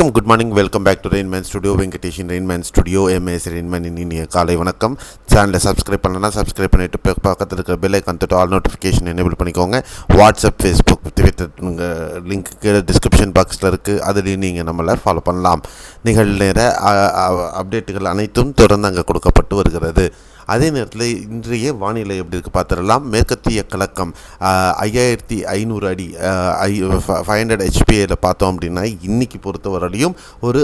Good morning welcome back to Rainman studio Venkatesan Rainman studio MS Rainman இனிய காலை வணக்கம். சேனலை சப்ஸ்கிரைப் பண்ணலன்னா சப்ஸ்கிரைப் பண்ணிவிட்டு பக்கத்தில் இருக்கிற பெல் ஐக்கான் தொட்டு ஆல் நோட்டிஃபிகேஷன் எனேபிள் பண்ணிக்கோங்க. வாட்ஸ்அப் ஃபேஸ்புக் ட்விட்டர் உங்கள் லிங்க் கீழே டிஸ்கிரிப்ஷன் பாக்ஸில் இருக்குது அதுலேயும் நீங்கள் நம்மளை ஃபாலோ பண்ணலாம். நிகழ்நேர அப்டேட்டுகள் அனைத்தும் தொடர்ந்து அங்கே கொடுக்கப்பட்டு வருகிறது. அதே நேரத்தில் இன்றைய வானிலை எப்படி இருக்குது பார்த்துடலாம். மேற்கத்திய கலக்கம் ஐயாயிரத்தி ஐநூறு அடி ஐ ஃபைவ் ஹண்ட்ரட் ஹெச்பிஐயில் பார்த்தோம் அப்படின்னா இன்றைக்கி பொறுத்தவரையிலையும் ஒரு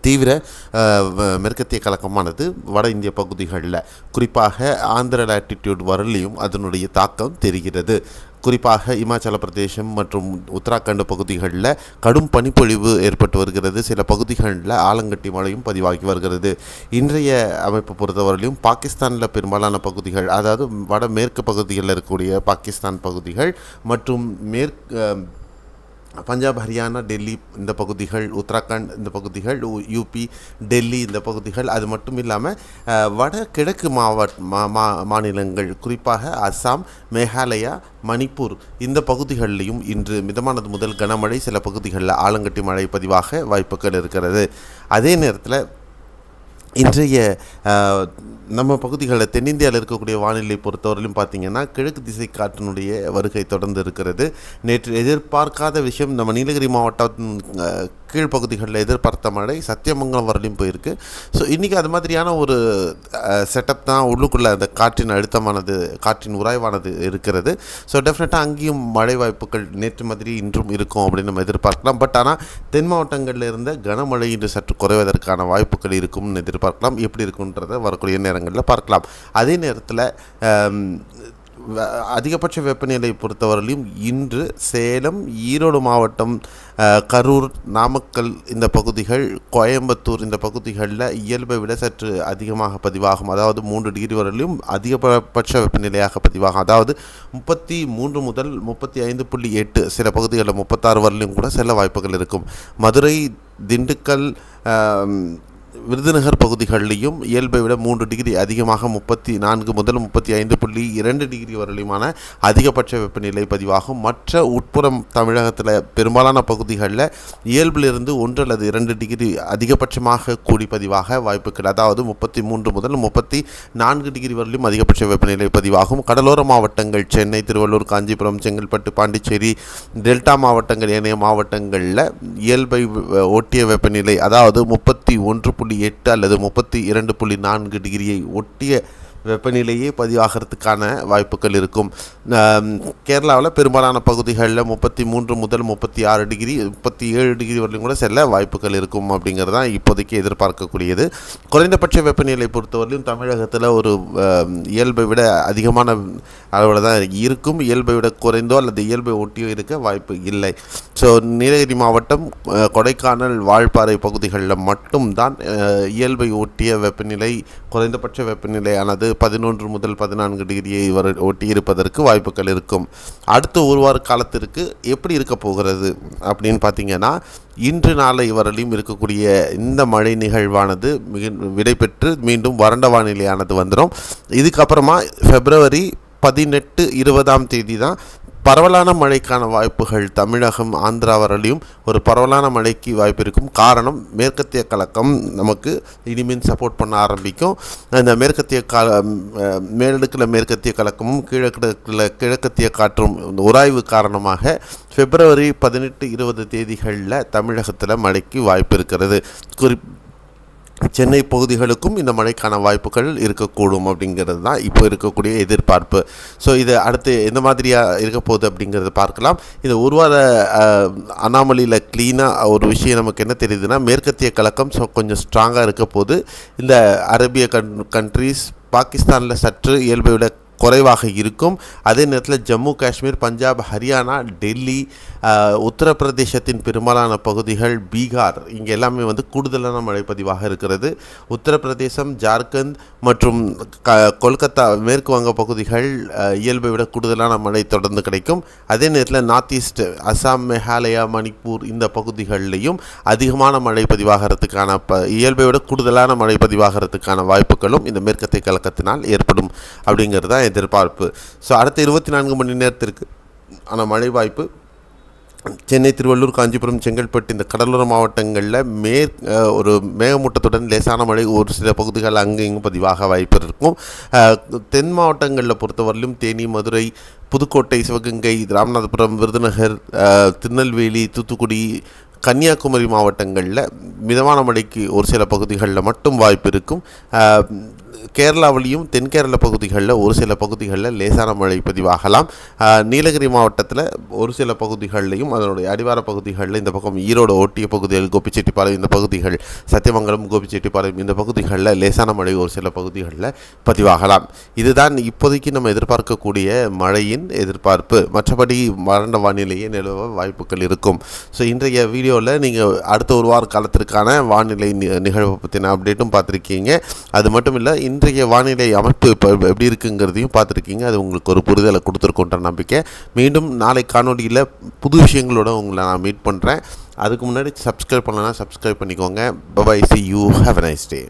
தீவிர வ- மேற்கத்திய கலக்கமானது வட இந்திய பகுதிகளில் குறிப்பாக ஆந்திர லாட்டிடியூட் வரலையும் அதனுடைய தாக்கம் தெரிகிறது. குறிப்பாக இமாச்சல பிரதேசம் மற்றும் உத்தராகண்ட் பகுதிகளில் கடும் பனிப்பொழிவு ஏற்பட்டு வருகிறது. சில பகுதிகளில் ஆலங்கட்டி மழையும் பதிவாகி வருகிறது. இன்றைய அமைப்பு பொறுத்தவரையிலும் பாகிஸ்தானில் பெரும்பாலான பகுதிகள் அதாவது வடமேற்கு பகுதிகளில் இருக்கக்கூடிய பாகிஸ்தான் பகுதிகள் மற்றும் மேற்கு பஞ்சாப் ஹரியானா டெல்லி இந்த பகுதிகள் உத்தராகண்ட் இந்த பகுதிகள் உ- யூபி டெல்லி இந்த பகுதிகள் அது மட்டும் இல்லாமல் வட கிழக்கு மாவட்ட மா மா- மாநிலங்கள் குறிப்பாக அஸ்ஸாம் மேகாலயா மணிப்பூர் இந்த பகுதிகளிலையும் இன்று மிதமானது முதல் கனமழை. சில பகுதிகளில் ஆலங்கட்டி மழை பதிவாக வாய்ப்புகள் இருக்கிறது. அதே நேரத்தில் இன்றைய நம்ம பகுதிகளில் தென்னிந்தியாவில் இருக்கக்கூடிய வானிலை பொறுத்தவரையிலும் பார்த்தீங்கன்னா கிழக்கு திசை காற்றினுடைய வருகை தொடர்ந்து இருக்கிறது. நேற்று எதிர்பார்க்காத விஷயம் நம்ம நீலகிரி மாவட்டம் கீழ்ப்பகுதிகளில் எதிர்பார்த்த மழை சத்தியமங்கலம் வரலையும் போயிருக்கு. ஸோ இன்றைக்கி அது மாதிரியான ஒரு செட்டப் தான் உள்ளுக்குள்ளே அந்த காற்றின் அழுத்தமானது காற்றின் உராய்வானது இருக்கிறது. ஸோ டெஃபினட்டாக அங்கேயும் மழை வாய்ப்புகள் நேற்று மாதிரி இன்றும் இருக்கும் அப்படின்னு நம்ம எதிர்பார்க்கலாம். பட் ஆனால் தென் மாவட்டங்களில் இருந்த கனமழை இன்று சற்று குறைவதற்கான வாய்ப்புகள் இருக்கும்னு எதிர்பார்க்கலாம். எப்படி இருக்குன்றதை வரக்கூடிய நேரங்களில் பார்க்கலாம். அதே நேரத்தில் அதிகபட்ச வெப்பநிலை பொறுத்தவரையிலும் இன்று சேலம் ஈரோடு மாவட்டம் கரூர் நாமக்கல் இந்த பகுதிகள் கோயம்புத்தூர் இந்த பகுதிகளில் இயல்பை விட சற்று அதிகமாக பதிவாகும். அதாவது மூன்று டிகிரி வரையிலும் அதிகபட்ச வெப்பநிலையாக பதிவாகும். அதாவது முப்பத்தி மூன்று முதல் முப்பத்தி ஐந்து புள்ளி எட்டு சில பகுதிகளில் முப்பத்தாறு வரலையும் கூட செல்ல வாய்ப்புகள் இருக்கும். மதுரை திண்டுக்கல் விருதுநகர் பகுதிகளிலையும் இயல்பை விட மூன்று டிகிரி அதிகமாக முப்பத்தி நான்கு முதல் முப்பத்தி ஐந்து புள்ளி இரண்டு டிகிரி வரையிலுமான அதிகபட்ச வெப்பநிலை பதிவாகும். மற்ற உட்புறம் தமிழகத்தில் பெரும்பாலான பகுதிகளில் இயல்பிலிருந்து ஒன்று அல்லது இரண்டு டிகிரி அதிகபட்சமாக கூடி பதிவாக வாய்ப்புகள் அதாவது முப்பத்தி மூன்று முதல் முப்பத்தி நான்கு டிகிரி வரையிலும் அதிகபட்ச வெப்பநிலை பதிவாகும். கடலோர மாவட்டங்கள் சென்னை திருவள்ளூர் காஞ்சிபுரம் செங்கல்பட்டு பாண்டிச்சேரி டெல்டா மாவட்டங்கள் ஏனைய மாவட்டங்களில் இயல்பை ஒட்டிய வெப்பநிலை அதாவது முப்பத்தி ஒன்று புள்ளி எட்டு அல்லது முப்பத்தி இரண்டு புள்ளி நான்கு டிகிரியை ஒட்டிய வெப்பநிலையே பதிவாகிறதுக்கான வாய்ப்புகள் இருக்கும். கேரளாவில் பெரும்பாலான பகுதிகளில் முப்பத்தி மூன்று முதல் முப்பத்தி ஆறு டிகிரி முப்பத்தி ஏழு டிகிரி வரையும் கூட செல்ல வாய்ப்புகள் இருக்கும் அப்படிங்கிறது தான் இப்போதைக்கு எதிர்பார்க்கக்கூடியது. குறைந்தபட்ச வெப்பநிலை பொறுத்தவரையிலும் தமிழகத்தில் ஒரு இயல்பை விட அதிகமான அளவில் தான் இருக்கும். இயல்பை விட குறைந்தோ அல்லது இயல்பை ஒட்டியோ இருக்க வாய்ப்பு இல்லை. ஸோ நீலகிரி மாவட்டம் கொடைக்கானல் வால்பாறை பகுதிகளில் மட்டும்தான் இயல்பை ஒட்டிய வெப்பநிலை குறைந்தபட்ச வெப்பநிலையானது பதினொன்று முதல் பதினான்கு டிகிரியை வர ஒட்டி இருப்பதற்கு வாய்ப்புகள் இருக்கும். அடுத்த ஒரு வார காலத்திற்கு எப்படி இருக்க போகிறது அப்படின்னு பார்த்தீங்கன்னா இன்று நாளை வரலையும் இருக்கக்கூடிய இந்த மழை நிகழ்வானது மிக விடைபெற்று மீண்டும் வறண்ட வானிலையானது வந்துடும் இதுக்கப்புறமா பிப்ரவரி பதினெட்டு இருபதாம் தேதி தான் பரவலான மழைக்கான வாய்ப்புகள் தமிழகம் ஆந்திரா வரலையும் ஒரு பரவலான மழைக்கு வாய்ப்பு இருக்கும். காரணம் மேற்கத்திய கலக்கம் நமக்கு இனிமேல் சப்போர்ட் பண்ண ஆரம்பிக்கும். அந்த மேற்கத்திய கால மேலடுக்கில் மேற்கத்திய கலக்கமும் கிழக்கில் கிழக்கத்திய காற்றும் உராய்வு காரணமாக பிப்ரவரி பதினெட்டு இருபது தேதிகளில் தமிழகத்தில் மழைக்கு வாய்ப்பு இருக்கிறது. குறிப் சென்னை பகுதிகளுக்கும் இந்த மழைக்கான வாய்ப்புகள் இருக்கக்கூடும் அப்படிங்கிறது தான் இப்போ இருக்கக்கூடிய எதிர்பார்ப்பு. ஸோ இது அடுத்து எந்த மாதிரியாக இருக்க போகுது அப்படிங்கிறத பார்க்கலாம். இது ஒரு வார அனாமலியில் க்ளீனாக ஒரு விஷயம் நமக்கு என்ன தெரியுதுன்னா மேற்கத்திய கலக்கம் ஸோ கொஞ்சம் ஸ்ட்ராங்காக இருக்க போது இந்த அரேபிய கன் கண்ட்ரீஸ் பாகிஸ்தானில் சற்று இயல்பை விட குறைவாக இருக்கும். அதே நேரத்தில் ஜம்மு காஷ்மீர் பஞ்சாப் ஹரியானா டெல்லி உத்தரப்பிரதேசத்தின் பெரும்பாலான பகுதிகள் பீகார் இங்கே எல்லாமே வந்து கூடுதலான மழை பதிவாக இருக்கிறது. உத்தரப்பிரதேசம் ஜார்க்கண்ட் மற்றும் க கொல்கத்தா மேற்கு வங்க பகுதிகள் இயல்பை விட கூடுதலான மழை தொடர்ந்து கிடைக்கும். அதே நேரத்தில் நார்த் ஈஸ்ட் அசாம் மேகாலயா மணிப்பூர் இந்த பகுதிகளிலையும் அதிகமான மழை பதிவாகிறதுக்கான ப இயல்பை விட கூடுதலான மழை பதிவாகிறதுக்கான வாய்ப்புகளும் இந்த மேற்கத்தை கலக்கத்தினால் ஏற்படும். அப்படிங்கிறது தான் எதிர்பார்ப்பு. ஸோ அடுத்த இருபத்தி நான்கு மணி நேரத்திற்கு ஆனால் மழை வாய்ப்பு சென்னை திருவள்ளூர் காஞ்சிபுரம் செங்கல்பட்டு இந்த கடலோர மாவட்டங்களில் மேற் ஒரு மேகமூட்டத்துடன் லேசான மழை ஒரு சில பகுதிகள் அங்கு பதிவாக வாய்ப்பு இருக்கும். தென் மாவட்டங்களில் பொறுத்தவரையிலும் தேனி மதுரை புதுக்கோட்டை சிவகங்கை ராமநாதபுரம் விருதுநகர் திருநெல்வேலி தூத்துக்குடி கன்னியாகுமரி மாவட்டங்களில் மிதமான மழைக்கு ஒரு சில பகுதிகளில் மட்டும் வாய்ப்பு இருக்கும். அஹ், கேரளாவிலையும் தென்கேரள பகுதிகளில் ஒரு சில பகுதிகளில் லேசான மழை பதிவாகலாம். நீலகிரி மாவட்டத்தில் ஒரு சில பகுதிகளிலையும் அதனுடைய அடிவார பகுதிகளில் இந்த பக்கம் ஈரோடு ஒட்டிய பகுதிகள் கோபிச்செட்டிப்பாளையம் இந்த பகுதிகள் சத்தியமங்கலம் கோபிச்செட்டிப்பாளையம் இந்த பகுதிகளில் லேசான மழை ஒரு சில பகுதிகளில் பதிவாகலாம். இதுதான் இப்போதைக்கு நம்ம எதிர்பார்க்கக்கூடிய மழையின் எதிர்பார்ப்பு. மற்றபடி வறண்ட வானிலையே நிலவ வாய்ப்புகள் இருக்கும். ஸோ இன்றைய வீடியோ வீடியோவில் நீங்கள் அடுத்த ஒரு வார காலத்திற்கான வானிலை நி- நிகழ்வை பற்றின அப்டேட்டும் பார்த்துருக்கீங்க. அது மட்டும் இல்லை இன்றைய வானிலை அமைப்பு இப்போ எப்படி இருக்குங்கிறதையும் பார்த்துருக்கீங்க. அது உங்களுக்கு ஒரு புரிதலை கொடுத்துருக்கோன்ற நம்பிக்கை. மீண்டும் நாளை காணொலியில் புது விஷயங்களோட உங்களை நான் மீட் பண்ணுறேன் அதுக்கு முன்னாடி சப்ஸ்கிரைப் பண்ணலன்னா சப்ஸ்கிரைப் பண்ணிக்கோங்க. Bye bye see you have nice day